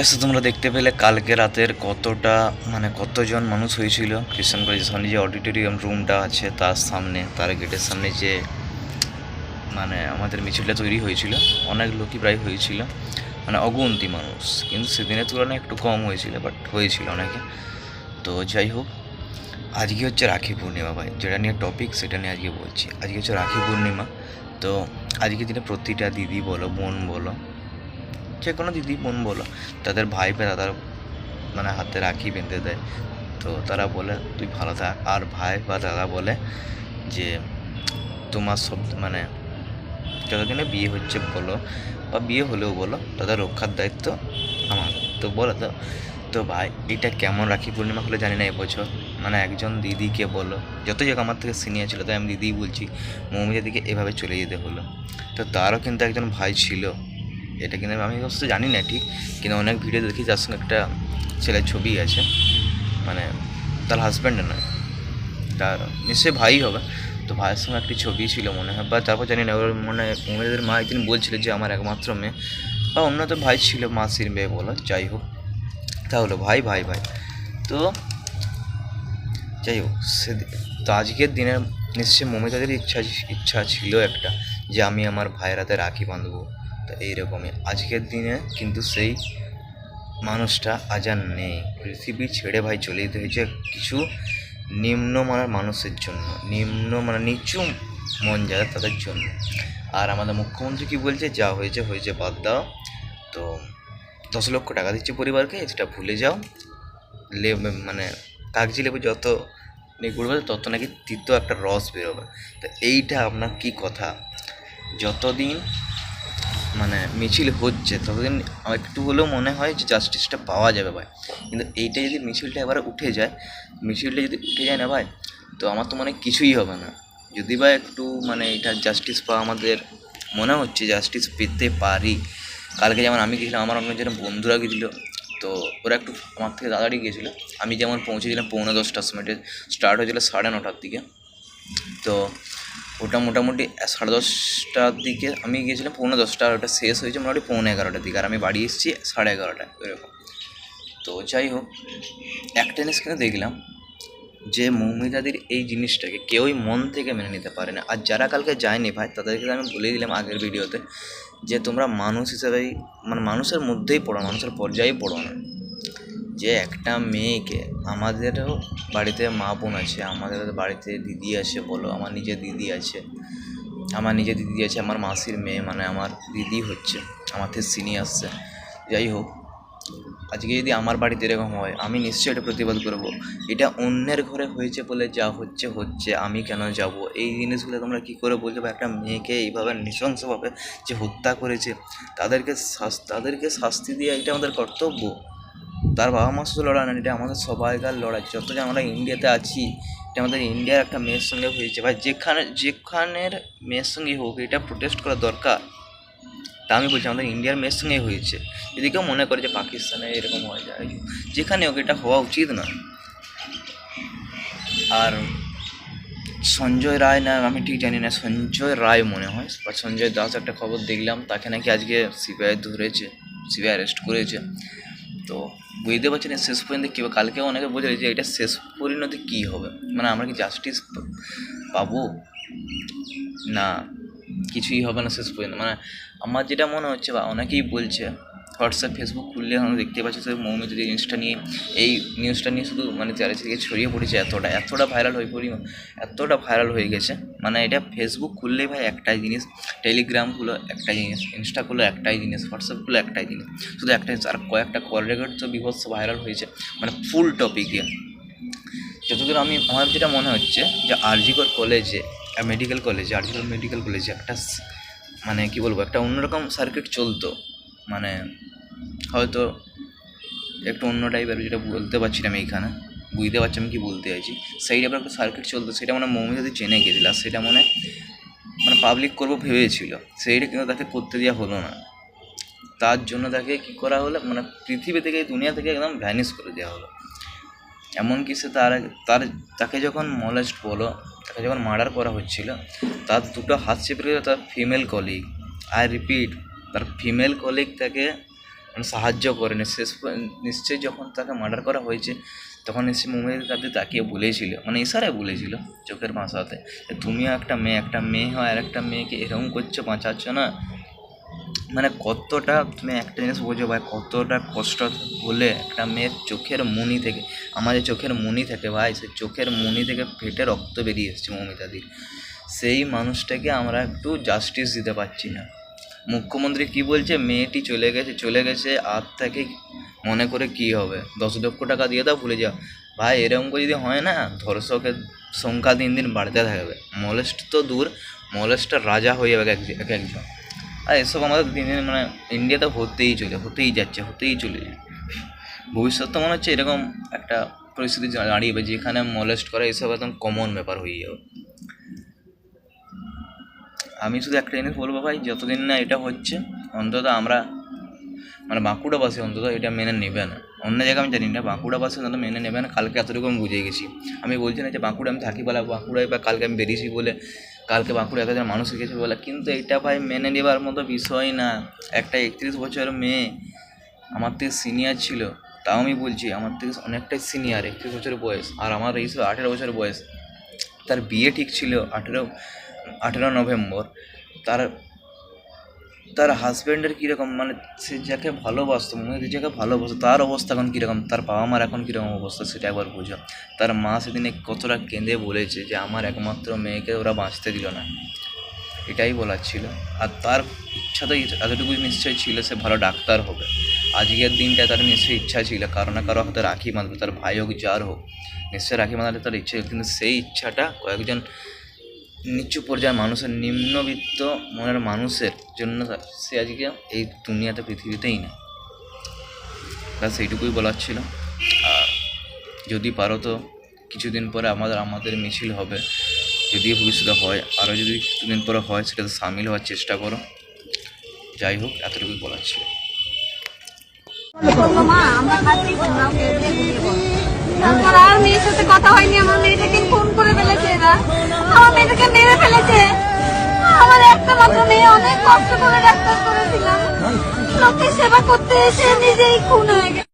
Guys তোমরা দেখতে পেলে কালকে রাতের কতটা মানে কতজন মানুষ হয়েছিল। কলেজের সামনে যে অডিটোরিয়াম রুমটা আছে, তার সামনে, তার গেটের সামনে যে মানে আমাদের মিছিলটা তৈরি হয়েছিল, অনেক লোকই প্রায় হয়েছিল মানে অগুন্তি মানুষ। কিন্তু সেদিনের তুলনায় একটু কম হয়েছিল বাট হয়েছিল অনেকে। তো যাই হোক, আজকে হচ্ছে রাখি পূর্ণিমা ভাই। যেটা নিয়ে টপিক সেটা নিয়ে আজকে বলছি। আজকে হচ্ছে রাখি পূর্ণিমা। তো আজকে দিনে প্রতিটা দিদি বলো, বোন বলো যে কোনো দিদি বোন বলো, তাদের ভাই বা দাদার মানে হাতে রাখি বেঁধে দেয়। তো তারা বলে, তুই ভালো থাক। আর ভাই বা দাদা বলে যে, তোমার সব মানে যতদিনে বিয়ে হচ্ছে বলো বা বিয়ে হলেও বলো, তাদের রক্ষার দায়িত্ব আমার। তো বলো তো তো ভাই, এটা কেমন রাখি পূর্ণিমা হলে জানি না এবছর মানে একজন দিদিকে বলো যত জায়গা আমার থেকে সিনিয়র ছিল, তাই আমি দিদিই বলছি মৌমিতা দিকে এভাবে চলে যেতে হলো। তো তারও কিন্তু একজন ভাই ছিল এটা কিন্তু আমি অবশ্য জানি না ঠিক, কিন্তু অনেক ভিডিও দেখি যার সঙ্গে একটা ছেলের ছবি আছে। মানে তার হাজব্যান্ড নয়। তার নিশ্চয়ই ভাই হবে। তো ভাইয়ের সঙ্গে একটি ছবি ছিল মনে হয়, বা তারপর জানি না, ওর মনে মহিলাদের মা একদিন বলছিল যে আমার একমাত্র মেয়ে। বা অন্য তো ভাই ছিল, মাসির মেয়ে বলো, যাই হোক। তাহলে ভাই ভাই ভাই। তো যাই হোক, সে তো আজকের দিনে নিশ্চয়ই মমিতাদের ইচ্ছা ইচ্ছা ছিল একটা, যে আমি আমার ভাইয়ের হাতে রাখি বাঁধবো। তো এইরকমই। আজকের দিনে কিন্তু সেই মানুষটা আজ আর নেই। পৃথিবী ছেড়ে ভাই চলে যেতে হয়েছে কিছু নিম্নমানের মানুষের জন্য। নিম্ন মানে নিচু মন যারা, তাদের জন্য। আর আমাদের মুখ্যমন্ত্রী কি বলছে? যা হয়েছে হয়েছে, বাদ দাও। তো দশ লক্ষ টাকা দিচ্ছে পরিবারকে, সেটা ভুলে যাও। লে মানে কাগজি লেবু যত নিগুড়বে তত নাকি তিতো একটা রস বেরোবে। তো এইটা আপনার কি কথা? যতদিন মানে মিছিল হচ্ছে, ততদিন একটু হলেও মনে হয় যে জাস্টিসটা পাওয়া যাবে ভাই। কিন্তু এইটা যদি মিছিলটা এবারে উঠে যায়, মিছিলটা যদি উঠে যায় না ভাই, তো আমার তো মনে কিছুই হবে না। যদি বা একটু মানে এটা জাস্টিস পাওয়া আমাদের মনে হচ্ছে জাস্টিস পেতে পারি। কালকে যেমন আমি গেছিলাম, আমার অন্য যেরকম বন্ধুরা গেছিল, তো ওরা একটু আমার থেকে তাড়াতাড়ি গিয়েছিল আমি যেমন পৌঁছেছিলাম পৌনে দশটার সময় স্টার্ট হয়েছিলো সাড়ে নটার দিকে। তো ওটা মোটামুটি সাড়ে দশটার দিকে আমি গিয়েছিলাম, পৌনে দশটা ওটা শেষ হয়েছে মোটামুটি পৌনে এগারোটার দিকে, আর আমি বাড়ি এসেছি সাড়ে এগারোটায়, এরকম। তো যাই হোক একটা জিনিস কিন্তু দেখলাম যে মৌমিতাদের এই জিনিসটাকে কেউই মন থেকে মেনে নিতে পারে না। আর যারা কালকে যায়নি ভাই, তাদেরকে আমি বলে দিলাম আগের ভিডিওতে যে তোমরা মানুষ হিসেবেই মানে মানুষের মধ্যেই পড়ো, মানুষের পর্যায়েই পড়ো না। যে একটা মেয়েকে আমাদেরও বাড়িতে মা বোন আছে, আমাদের বাড়িতে দিদি আছে বলো, আমার নিজের দিদি আছে, আমার নিজের দিদি আছে, আমার মাসির মেয়ে মানে আমার দিদি হচ্ছে, আমার থেকে সিনিয়র আসছে যাই হোক, আজকে যদি আমার বাড়িতে এরকম হয়, আমি নিশ্চয়ই এটা প্রতিবাদ করব। এটা অন্যের ঘরে হয়েছে বলে যা হচ্ছে হচ্ছে, আমি কেন যাব? এই জিনিসগুলো তোমরা কী করে বলছো বা একটা মেয়েকে এইভাবে নৃশংসভাবে যে হত্যা করেছে, তাদেরকে তাদেরকে শাস্তি দেওয়া এটা আমাদের কর্তব্য। তার বাবা মা শুধু লড়াই না এটা আমাদের সবাইকার লড়াই। যতজন আমরা ইন্ডিয়াতে আছি, এটা আমাদের ইন্ডিয়ার একটা মেয়ের সঙ্গে হয়েছে। বা যেখানে, যেখানের মেয়ের সঙ্গে হোক, এটা প্রোটেস্ট করা দরকার। তা আমি বলছি, আমাদের ইন্ডিয়ার মেয়ের সঙ্গেই হয়েছে। যদি কেউ মনে করে যে পাকিস্তানে এরকম হয়ে যায়, যেখানে হোক, এটা হওয়া উচিত না আর সঞ্জয় রায় না, আমি ঠিক জানি না, সঞ্জয় রায় মনে হয়। বা সঞ্জয় দাস একটা খবর দেখলাম, তাকে নাকি আজকে সিবিআই ধরেছে, সিবিআই অ্যারেস্ট করেছে। তো বুঝতে পারছি না, শেষ পর্যন্ত কী হবে? কালকেও অনেকে বোঝে যে এটা শেষ পরিণতি কী হবে? মানে আমরা কি জাস্টিস পাবো? না, কিছুই হবে না শেষ পর্যন্ত। মানে আমার যেটা মনে হচ্ছে বা অনেকেই বলছে হোয়াটসঅ্যাপ, ফেসবুক খুললে আমরা দেখতে পাচ্ছি শুধু মৌমিতা যে জিনিসটা নিয়ে, এই নিউজটা নিয়ে শুধু মানে চারিদিকে ছড়িয়ে পড়েছে এতটা এতটা ভাইরাল হয়ে পড়ি, এতটা ভাইরাল হয়ে গেছে। মানে এটা ফেসবুক খুললেই ভাই একটাই জিনিস টেলিগ্রামগুলো একটাই জিনিস ইনস্টাগুলো একটাই জিনিস হোয়াটসঅ্যাপগুলো একটাই জিনিস। শুধু একটাই আর কয়েকটা কল রেকর্ড তো বিভৎস ভাইরাল হয়েছে মানে ফুল টপিকে যতদূর আমি, আমার যেটা মনে হচ্ছে যে আরজিকর কলেজে মেডিকেল কলেজে আরজিকর মেডিকেল কলেজে একটা মানে কি বলব, একটা অন্যরকম সার্কিট চলতো। মানে হয়তো একটু অন্য টাইপের যেটা বলতে পারছি না আমি এইখানে। বুঝতে পারছি আমি কি বলতে চাইছি। সেই টাইপের একটা সার্কিট চলতো সেটা মানে মৌমিতাদি চেনে গেছিল, আর সেটা মনে মানে পাবলিক করব ভেবেছিল। সেইটা কিন্তু তাকে করতে দেওয়া হলো না। তার জন্য তাকে কী করা হলো মানে পৃথিবী থেকে, দুনিয়া থেকে একদম ভ্যানিশ করে দেওয়া হলো। এমনকি সে তার তার, তাকে যখন মলেস্ট বলো, তাকে যখন মার্ডার করা হচ্ছিল, তার দুটো হাত চেপে তার ফিমেল কলিগ আই রিপিট তার ফিমেল কলিগ তাকে সাহায্য করেনি শেষ নিশ্চয়ই যখন তাকে মার্ডার করা হয়েছে, তখন এসে মুমের কাছে তাকিয়ে বলেছিল মানে ইশারায় বলেছিল চোখের ভাষাতে তুমিও একটা মেয়ে একটা মেয়ে হয় আর একটা মেয়েকে এরকম করছ, বাঁচাচ্ছ না? মানে কতটা তুমি একটা জিনিস বোঝো ভাই, কতটা কষ্ট হলে একটা মেয়ের চোখের মনি থেকে আমাদের চোখের মনি থেকে ভাই সে চোখের মনি থেকে ফেটে রক্ত বেরিয়ে এসছে মৌমিতাদির সেই মানুষটাকে আমরা একটু জাস্টিস দিতে পারছি না। মুখ্যমন্ত্রী কি বলছে? মেয়েটি চলে গেছে চলে গেছে আর তাকে মনে করে কি হবে? দশ লক্ষ টাকা দিয়ে দাও, ভুলে যাও। ভাই, এরকম করে যদি হয় না, ধর্ষকের সংখ্যা দিন দিন বাড়তে থাকবে। মলেস্ট তো দূর মলেস্টার রাজা হয়ে যাবে এক একজন। আর এসব আমাদের দিন দিন মানে ইন্ডিয়াতে হতেই চলে হতেই যাচ্ছে, হতেই চলে ভবিষ্যৎ তো মনে হচ্ছে এরকম একটা পরিস্থিতি দাঁড়িয়ে যেখানে মলেস্ট করা এসব একদম কমন ব্যাপার হয়ে যাবে। আমি শুধু একটা জিনিস বলব ভাই, যতদিন না এটা হচ্ছে, অন্তত আমরা মানে বাঁকুড়াবাসী অন্তত এটা মেনে নেবে না। অন্য জায়গায় আমি জানি না, বাঁকুড়াবাসী অন্তত মেনে নেবে না, কালকে এতটুকু আমি বুঝে গেছি। আমি বলছি না যে বাঁকুড়া আমি থাকি বলে, বাঁকুড়ায় বা কালকে আমি বেরিয়েছি বলে, কালকে বাঁকুড়া একজন মানুষ গেছে বলে, কিন্তু এটা ভাই মেনে নেবার মতো বিষয় না। একটা একত্রিশ বছরের মেয়ে, আমার থেকে সিনিয়র ছিল, তাও আমি বলছি, আমার থেকে অনেকটাই সিনিয়র একত্রিশ বছর বয়স, আর আমার এই ছিল আঠেরো বছর বয়স। তার বিয়ে ঠিক ছিল, আঠেরো আঠেরো নভেম্বর, তার তার হাজব্যান্ডের কীরকম মানে সে যাকে ভালোবাসতো, মনে যাকে ভালোবাসতো, তার অবস্থা এখন কীরকম, তার বাবা মার এখন কীরকম অবস্থা সেটা একবার বোঝো। তার মা সেদিনে কতটা কেঁদে বলেছে যে, আমার একমাত্র মেয়েকে ওরা বাঁচতে দিল না। এটাই বলার ছিল। আর তার ইচ্ছা তো এতটুকু নিশ্চয়ই ছিল, সে ভালো ডাক্তার হবে। আজকের দিনটা তার নিশ্চয়ই ইচ্ছা ছিল কারও না কারও হাতে রাখি বাঁধবে, তার ভাই হোক, যার হোক, নিশ্চয়ই রাখি বাঁধাতে তার ইচ্ছে কিন্তু সেই ইচ্ছাটা কয়েকজন নিচু পর্যায়ের মানুষের নিম্নবিত্ত মনের মানুষের জন্য সে আজকে এই দুনিয়াতে পৃথিবীতেই নেই। ব্যাস, এইটুকুই বলার ছিল। আর যদি পারো তো কিছুদিন পরে আমাদের আমাদের মিছিল হবে। যদি ভবিষ্যতে হয়, আরও যদি কিছুদিন পরে হয়, সেটাতে সামিল হওয়ার চেষ্টা করো। যাই হোক, এতটুকুই বলার ছিল। মেয়ের সাথে কথা হয়নি, আমার মেয়েটাকে ফোন করে ফেলেছে এরা। আমার মেরে ফেলেছে। আমার একটা মাত্র অনেক কষ্ট করে ডাক্তার করেছিলাম। লোকের সেবা করতে এসে নিজেই খুন হয়ে গেছে।